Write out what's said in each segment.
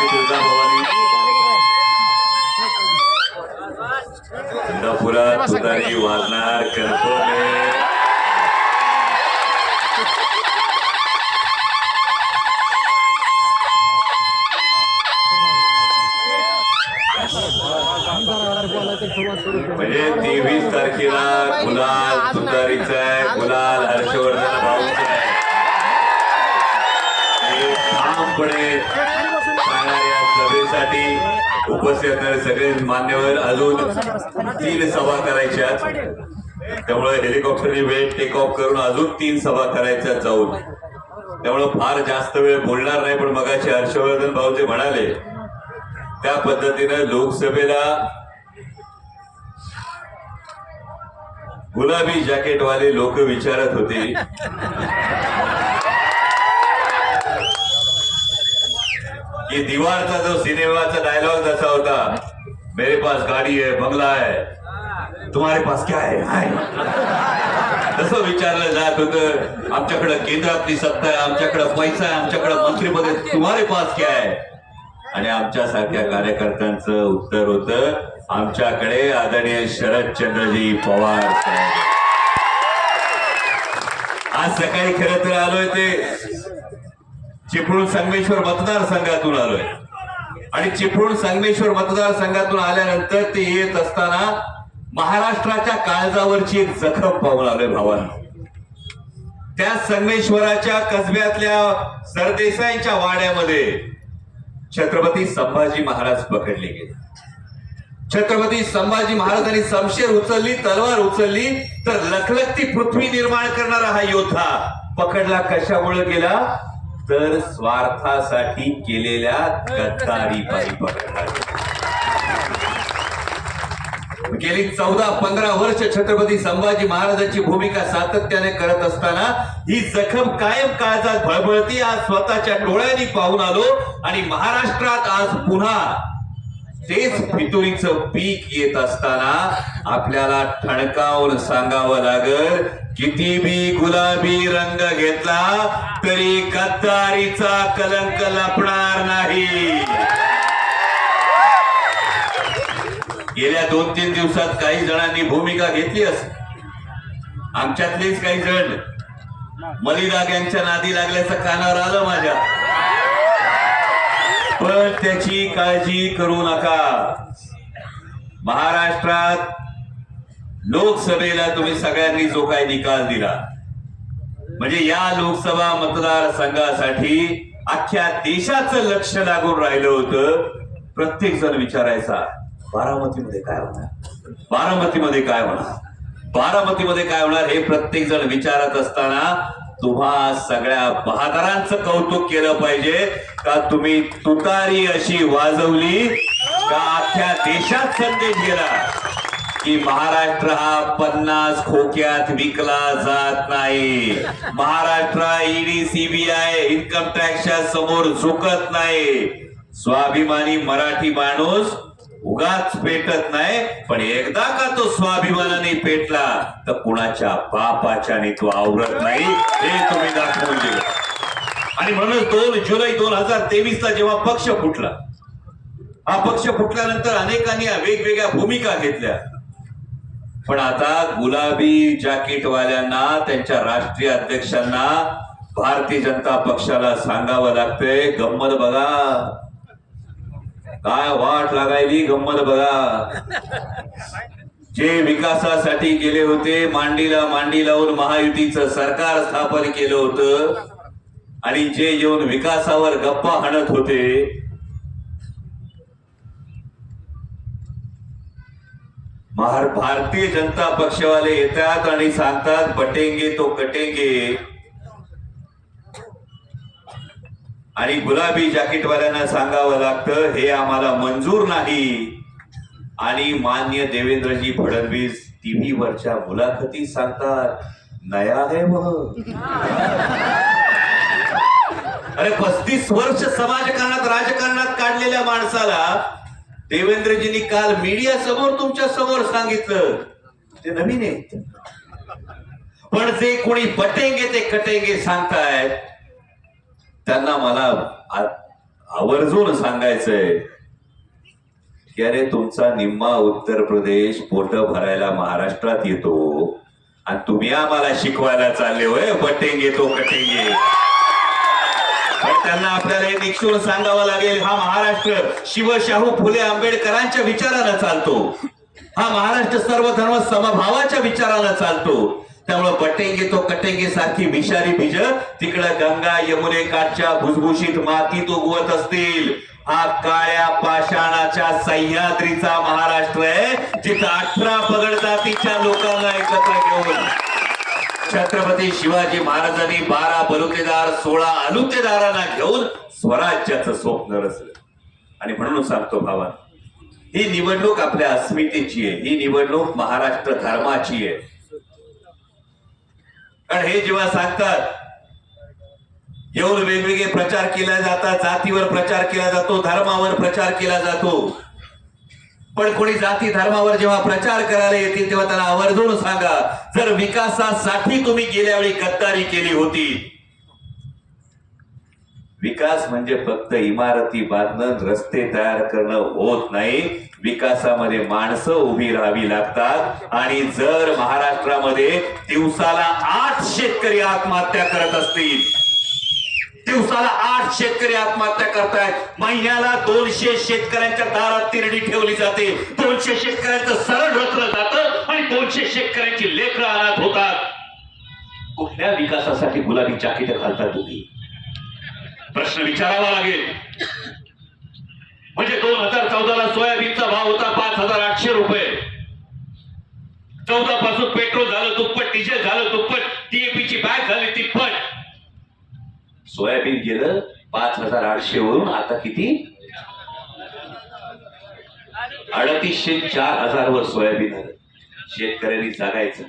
श्री दुर्गा भवानी तुतारी वाजणार कन्फर्म म्हणजे तेवीस तारखेला गुलाल तुतारीचा आहे. गुलाल हर्षवर्धन भाऊ उपस्थित असणारे सगळे मान्यवर अजून तीन सभा करायच्या त्यामुळे हेलिकॉप्टरने वेळ टेक ऑफ करून अजून तीन सभा करायच्या जाऊन. त्यामुळे फार जास्त वेळ बोलणार नाही पण मगाशी हर्षवर्धन भाऊ जे म्हणाले त्या पद्धतीनं लोकसभेला गुलाबी जॅकेटवाले लोक विचारत होते. कि दीवारचा जो सिनेमाचा डायलॉग जसा होता मेरे पास गाडी आहे बंगला आहे तुम्हारे पास क्या आहे तसं विचारलं जात होतं आमच्याकडे केंद्रातली सत्ता आहे आमच्याकडं पैसा आहे आमच्याकडं मंत्रीपद आहे तुम्हारे पास क्या आहे आणि आमच्यासारख्या कार्यकर्त्यांचं उत्तर होतं आमच्याकडे आदरणीय शरदचंद्रजी पवार आज सकाळी खरं तर आलोय ते चिपळूण संगमेश्वर मतदारसंघातून आलोय. आणि चिपळूण संगमेश्वर मतदारसंघातून आल्यानंतर ते येत असताना महाराष्ट्राच्या काळजावरची एक जखम पाहून आलोय भावांना त्या संगमेश्वराच्या कसब्यातल्या सरदेसाईच्या वाड्यामध्ये छत्रपती संभाजी महाराज पकडले गेले. छत्रपती संभाजी महाराजांनी समशेर उचलली तलवार उचलली तर लखलखती पृथ्वी निर्माण करणारा हा योद्धा पकडला कशामुळे गेला? तर स्वार्थासाठी केलेल्या गद्दारी पायी गेली चौदा पंधरा वर्ष छत्रपती संभाजी महाराजांची भूमिका सातत्याने करत असताना ही जखम कायम काळजात भळबळती आज स्वतःच्या डोळ्यांनी पाहून आलो आणि महाराष्ट्रात आज पुन्हा तेच फितुरीच पीक येत असताना आपल्याला ठणकावून सांगावं लागल किती बी गुलाबी रंग घेतला तरी गद्दारीचा कलंक लपणार नाही. गेल्या दोन तीन दिवसात काही जणांनी भूमिका घेतली अस आमच्यातलेच काही जण. मलिदाग यांच्या नादी लागल्याचं कानावर आलं माझ्या. पण त्याची काळजी करू नका. महाराष्ट्रात लोकसभेला तुम्ही सगळ्यांनी जो काही निकाल दिला म्हणजे या लोकसभा मतदारसंघासाठी अख्ख्या देशाचं लक्ष लागून राहिलं होतं. प्रत्येक जण विचारायचा बारामतीमध्ये काय होणार? बारामतीमध्ये काय होणार? बारामतीमध्ये काय होणार हे प्रत्येक जण विचारत असताना तुम्हा सगळ्या बहादरांचं कौतुक केलं पाहिजे. का तुम्ही तुतारी अशी वाजवली का अख्ख्या देशात संदेश गेला? की महाराष्ट्र हा पन्नास खोक्यात विकला जात नाही. महाराष्ट्र ईडी सीबीआय इन्कम टॅक्सच्या समोर झुकत नाही. स्वाभिमानी मराठी माणूस उगाच पेटत नाही पण एकदा का तो स्वाभिमानाने पेटला तर कुणाच्या बापाच्या तो आवरत नाही हे तुम्ही दाखवून दिलं. आणि म्हणून दोन जुलै दोन हजार तेवीस ला जेव्हा पक्ष फुटला हा पक्ष फुटल्यानंतर अनेकांनी वेगवेगळ्या भूमिका घेतल्या. पण आता गुलाबी जॅकेटवाल्यांना त्यांच्या राष्ट्रीय अध्यक्षांना भारतीय जनता पक्षाला सांगावं लागतंय गंमत बघा. काय वाट लागायली गंमत बघा. जे विकासासाठी गेले होते मांडीला मांडी लावून महायुतीचं सरकार स्थापन केलं होतं आणि जे येऊन विकासावर गप्पा हाणत होते भारतीय जनता पक्षवाले येतात आणि सांगतात पटेंगे तो कटेंगे. आणि गुलाबी जॅकेटवाल्यांना सांगावं लागतं हे आम्हाला मंजूर नाही. आणि मान्य देवेंद्रजी फडणवीस टीव्हीवरच्या मुलाखती सांगतात नया है मग अरे पस्तीस वर्ष समाजकारणात राजकारणात काढलेल्या माणसाला देवेंद्रजींनी काल मीडिया समोर तुमच्यासमोर सांगितलं. ते नवीन आहे. पण जे कोणी पटेंगे ते कटेंगे सांगतायत त्यांना मला आवर्जून सांगायचंय की अरे तुमचा निम्मा उत्तर प्रदेश पोट भरायला महाराष्ट्रात येतो आणि तुम्ही आम्हाला शिकवायला चालले होय बटेंगे तो कटेंगे पण त्यांना आपल्याला हे निक्षून सांगावं लागेल हा महाराष्ट्र शिवशाहू फुले आंबेडकरांच्या विचारानं चालतो. हा महाराष्ट्र सर्व धर्म समभावाच्या विचारानं चालतो. त्यामुळे बटेंगे तो कटेंगे सारखी विषारी बीज तिकडं गंगा यमुने काठच्या भुसभुशीत मातीत उगवत असतील. हा काळ्या पाषाणाच्या सह्याद्रीचा महाराष्ट्र आहे जिथं अठरा पगड जातीच्या लोकांना एकत्र घेऊन छत्रपती शिवाजी महाराजांनी बारा बलुतेदार सोळा अलुतेदारांना घेऊन स्वराज्याचं स्वप्न रचलं. आणि म्हणून सांगतो भावा ही निवडणूक आपल्या अस्मितेची आहे. ही निवडणूक महाराष्ट्र धर्माची आहे. कारण हे जेव्हा सांगतात येऊन वेगवेगळे प्रचार केला जातात जातीवर प्रचार केला जातो धर्मावर प्रचार केला जातो पण कोणी जाती धर्मावर जेव्हा प्रचार करायला येतील तेव्हा त्यांना आवर्जून सांगा जर विकासासाठी तुम्ही गेल्या वेळी गद्दारी केली होती. विकास म्हणजे फक्त इमारती बांधणं रस्ते तयार करणं होत नाही. विकासामध्ये माणसं उभी राहावी लागतात. आणि जर महाराष्ट्रामध्ये दिवसाला आठ शेतकरी आत्महत्या करत असतील दिवसाला शेतकरी आत्महत्या करतायत महिन्याला दोनशे शेतकऱ्यांच्या दारात तिरडी ठेवली जाते. दोनशे शेतकऱ्यांचं सरळ रचलं जातं आणि दोनशे शेतकऱ्यांची लेकर अनाथ होतात. कुठल्या विकासासाठी गुलाबी चाकीट घालता तुम्ही? प्रश्न विचारावा लागेल. म्हणजे दोन हजार चौदाला सोयाबीनचा भाव होता पाच हजार आठशे रुपये. चौदा पासून पेट्रोल झालं दुप्पट डिझेल झालं दुप्पट टीएपीची बॅग झाली तिप्पट. सोयाबीन गेलं पाच हजार आठशे वरून आता किती? अडतीसशे चार हजार वर सोयाबीन आलं. शेतकऱ्यांनी जागायचं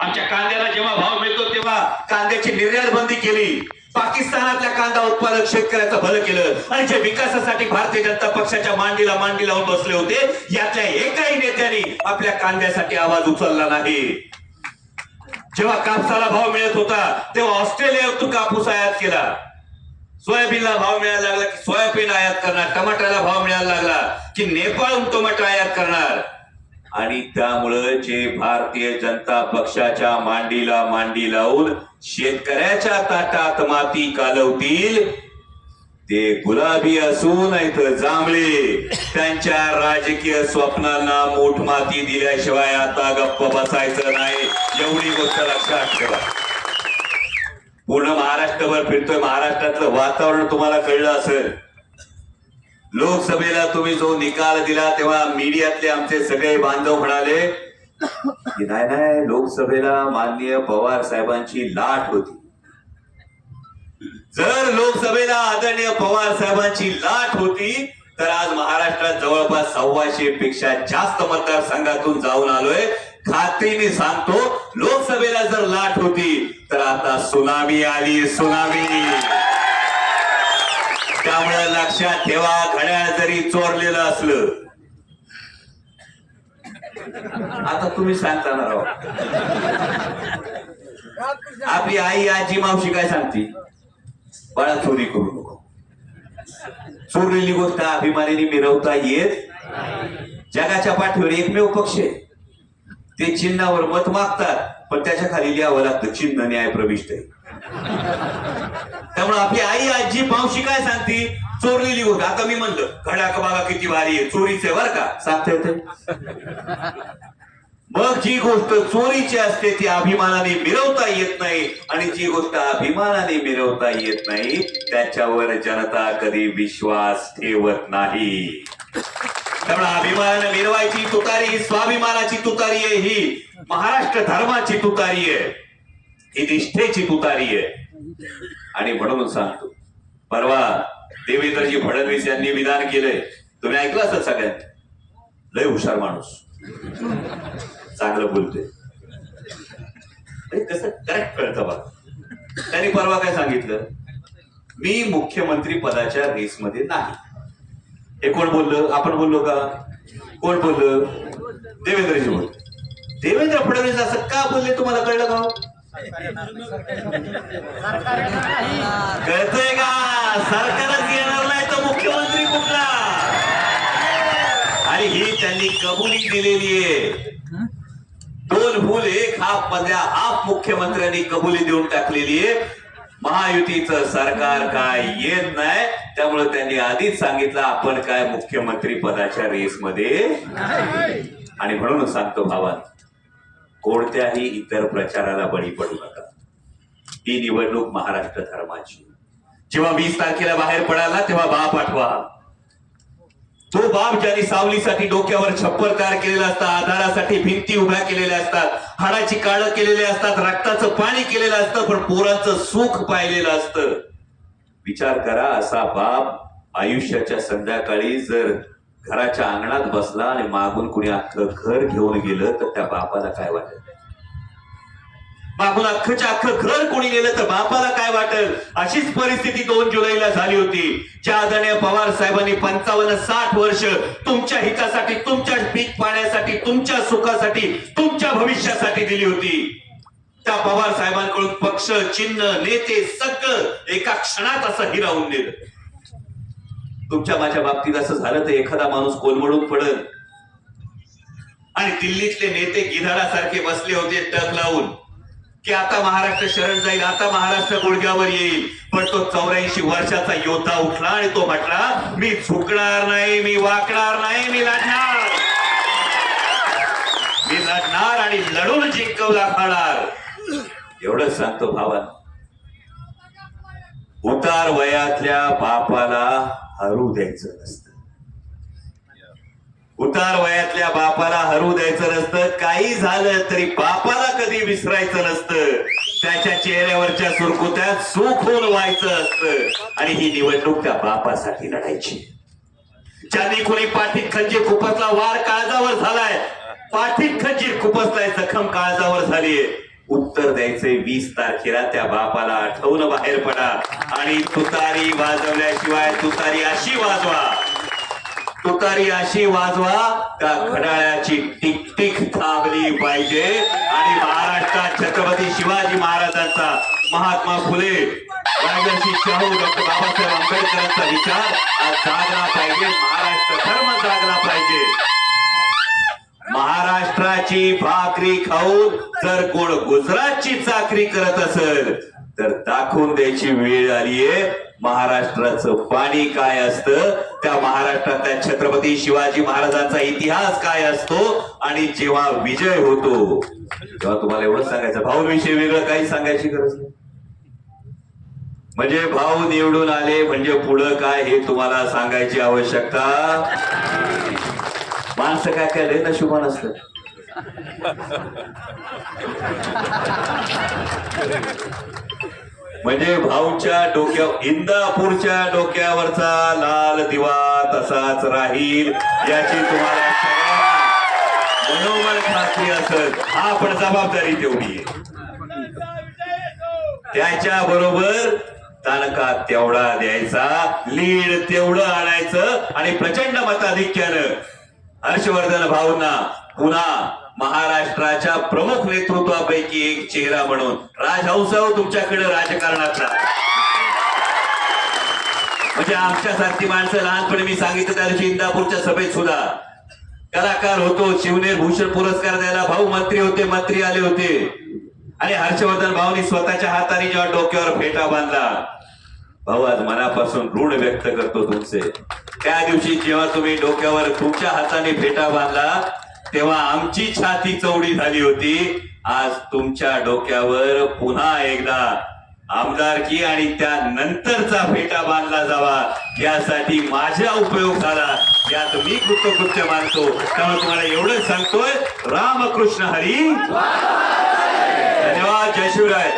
आमच्या कांद्याला जेव्हा भाव मिळतो तेव्हा कांद्याची निर्यात बंदी केली. पाकिस्तानातल्या कांदा उत्पादक शेतकऱ्याचं भलं केलं. आणि जे विकासासाठी भारतीय जनता पक्षाच्या मांडीला मांडी लावून बसले होते यातल्या एकाही नेत्याने आपल्या कांद्यासाठी आवाज उचलला नाही. जेव्हा कापसाला भाव मिळत होता तेव्हा ऑस्ट्रेलियातून कापूस आयात केला. सोयाबीनला भाव मिळायला लागला की सोयाबीन आयात करणार टमाट्याला भाव मिळायला लागला की नेपाळहून टोमॅटो आयात करणार. आणि त्यामुळं जे भारतीय जनता पक्षाच्या मांडीला मांडी लावून शेतकऱ्याच्या ताटात माती कालवतील ते गुलाबी असू नाही जांभळे. त्यांच्या राजकीय स्वप्नांना मोठ माती दिल्याशिवाय आता गप्प बसायचं नाही. एवढी गोष्ट लक्षात ठेवा. पूर्ण महाराष्ट्रभर फिरतोय. महाराष्ट्रातलं वातावरण तुम्हाला कळलं असेल. लोकसभेला तुम्ही जो निकाल दिला तेव्हा मीडियातले आमचे सगळे बांधव म्हणाले की नाही नाही लोकसभेला माननीय पवार साहेबांची लाट होती. जर लोकसभेला आदरणीय पवार साहेबांची लाट होती तर आज महाराष्ट्रात जवळपास सव्वाशे पेक्षा जास्त मतदारसंघातून जाऊन आलोय. खात्रीने सांगतो लोकसभेला जर लाट होती तर आता सुनामी आली सुनामी. त्यामुळे लक्षात ठेवा घड्याळ जरी चोरलेलं असलं. आता तुम्ही सांगताना राव आपली आई आजी मावशी काय सांगते? बाळा चोरी करू नको. चोरलेली गोष्ट अभिमानीने मिरवता येत जगाच्या पाठीवर एकमेव पक्ष आहे. ते चिन्हावर मत मागतात पण त्याच्याखाली लिहावं लागतं चिन्ह न्याय प्रविष्ट आहे. त्यामुळे आपली आई आजी मावशी काय सांगते? चोरलेली गोष्ट आता मी म्हणलं घड्याक बाबा किती भारी आहे चोरीच आहे बर का? सांगता येते? मग जी गोष्ट चोरीची असते ती अभिमानाने मिरवता येत नाही. आणि जी गोष्ट अभिमानाने मिरवता येत नाही त्याच्यावर जनता कधी विश्वास ठेवत नाही. त्यामुळे अभिमान मिरवायची तुतारी स्वाभिमानाची तुतारी आहे ही. महाराष्ट्र धर्माची तुतारी आहे. ही निष्ठेची तुतारी आहे. आणि म्हणून सांगतो परवा देवेंद्रजी फडणवीस यांनी विधान केलंय. तुम्ही ऐकलं असत सगळ्यात? लय हुशार माणूस. चांगलं बोलते कसं करेक्ट कळतं बा. त्यांनी परवा काय सांगितलं? मी मुख्यमंत्री पदाच्या रेसमध्ये नाही. हे कोण बोललं? आपण बोललो का? कोण बोललं? देवेंद्रजी बोल देवेंद्र फडणवीस असं का बोलले? तुम्हाला कळलं का? कळतंय का? सरकारच येणार मुख्यमंत्री कुठला? आणि ही त्यांनी कबुली दिलेली आहे. दोन फुल एक हाफ मधल्या हाफ मुख्यमंत्र्यांनी कबुली देऊन टाकलेली आहे. महायुतीचं सरकार काय येत नाही त्यामुळे त्यांनी आधीच सांगितलं आपण काय मुख्यमंत्री पदाच्या रेसमध्ये आणि म्हणून सांगतो भावात कोणत्याही इतर प्रचाराला बळी पडू नका. ही निवडणूक महाराष्ट्र धर्माची. जेव्हा वीस तारखेला बाहेर पडाला तेव्हा बाप आठवा तो बाप ज्यांनी सावलीसाठी डोक्यावर छप्पर तयार केलेलं असतात आधारासाठी भिंती उभ्या केलेल्या असतात हाडाची काळं केलेले असतात रक्ताचं पाणी केलेलं असतं पण पोरांचं सुख पाहिलेलं असतं. विचार करा असा बाप आयुष्याच्या संध्याकाळी जर घराच्या अंगणात बसला आणि मागून कुणी अख्खं घर घेऊन गेलं तर त्या बापाला काय वाटेल? मागून अख्खच्या अख्खं घर कोणी गेलं तर बापाला काय वाटेल? अशीच परिस्थिती दोन जुलैला झाली होती. ज्या आदरणीय पवार साहेबांनी पंचावन्न साठ वर्ष तुमच्या हितासाठी तुमच्या पीक पाण्यासाठी तुमच्या सुखासाठी तुमच्या भविष्यासाठी दिली होती. त्या पवार साहेबांकडून पक्ष चिन्ह नेते सगळं एका क्षणात असं हिरावून दिलं तुमच्या माझ्या बाबतीत असं झालं तर एखादा माणूस कोलमडून पडल. आणि दिल्लीतले नेते गिधाडासारखे बसले होते टक लावून. की आता महाराष्ट्र शरण जाईल आता महाराष्ट्र गुडघ्यावर येईल. पण तो चौऱ्याऐंशी वर्षाचा योद्धा उठला आणि तो म्हटला मी झुकणार नाही मी वाकणार नाही मी लढणार. मी लढणार आणि लढून जिंकव दाखवणार एवढंच सांगतो भावान. उतार वयातल्या बापाला हरू द्यायचं नसतं. उतार वयातल्या बापाला हरू द्यायचं नसतं. काही झालं तरी बापाला कधी विसरायचं नसतं. त्याच्या चेहऱ्यावरच्या सुरकुत्यात सुख होऊन व्हायचं असतं. आणि ही निवडणूक त्या बापासाठी लढायची. ज्यांनी कोणी पाठीत खंजीर खुपसला वार काळजावर झालाय पाठीत खंजीर खुपसलाय जखम काळजावर झालीये. उत्तर द्यायचे वीस तारखेला त्या बापाला आठवून बाहेर पडा. आणि तुतारी वाजवल्याशिवाय तुतारी अशी वाजवा. तुतारी अशी वाजवा का घड्याळाची टिक टिक थांबली पाहिजे. आणि महाराष्ट्रात छत्रपती शिवाजी महाराजांचा महात्मा फुले शाहू डॉक्टर बाबासाहेब आंबेडकरांचा विचार आज जागला पाहिजे. महाराष्ट्र धर्म जागला पाहिजे. महाराष्ट्राची भाकरी खाऊन जर कोण गुजरातची चाकरी करत असेल तर दाखवून द्यायची वेळ आलीये महाराष्ट्राचं पाणी काय असतं? त्या महाराष्ट्रातल्या छत्रपती शिवाजी महाराजांचा इतिहास काय असतो? आणि जेव्हा विजय होतो तेव्हा तुम्हाला एवढं सांगायचं. भाऊ विषयी वेगळं काही सांगायची गरज नाही. म्हणजे भाऊ निवडून आले म्हणजे पुढं काय हे तुम्हाला सांगायची आवश्यकता? माणसं काय काय लय नशिबान असतं म्हणजे भाऊच्या डोक्या इंदापूरच्या डोक्यावरचा लाल दिवा तसाच राहील याची तुम्हाला सगळ्यांना मनोमन खात्री असत हा पण जबाबदारी तेवढी आहे. त्याच्या बरोबर तालका तेवढा द्यायचा लीड तेवढं आणायचं आणि प्रचंड मताधिक्यानं हर्षवर्धन भाऊंना पुन्हा महाराष्ट्राच्या प्रमुख नेतृत्वापैकी एक चेहरा म्हणून. राजहंसाव तुमच्याकडे राजकारणातला. म्हणजे आमच्यासारखी माणसं लहानपणी मी सांगितलं त्या दिवशी इंदापूरच्या सभेत सुद्धा. कलाकार होतो शिवनेर भूषण पुरस्कार द्यायला भाऊ मंत्री होते मंत्री आले होते. आणि हर्षवर्धन भाऊनी स्वतःच्या हाताने जेव्हा डोक्यावर फेटा बांधला भाऊ आज मनापासून ऋण व्यक्त करतो तुमचे. त्या दिवशी जेव्हा तुम्ही डोक्यावर तुमच्या हाताने फेटा बांधला तेव्हा आमची छाती चौडी झाली होती. आज तुमच्या डोक्यावर पुन्हा एकदा आमदारकी आणि त्यानंतरचा फेटा बांधला जावा. यासाठी माझा उपयोग झाला यात मी कृतकृत्य मानतो. त्यामुळे तुम्हाला एवढंच सांगतोय रामकृष्ण हरी. धन्यवाद जय शिवराय.